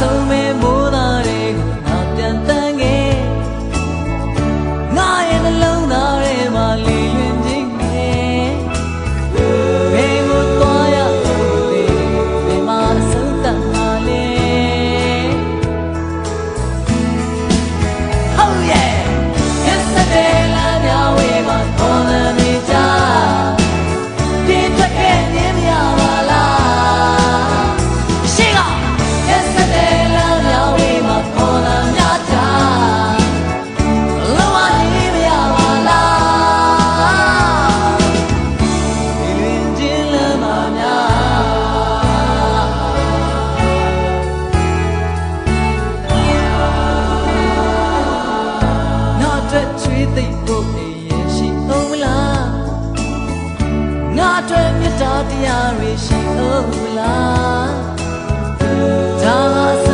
ဆုံးမဲမိုးသားတွေကိုငါပြန်တဲ့ သိဖို့အရေးရှိအောင်မလားငါအတွက်မြတ်တရားတွေရှိအောင်မလားဒါ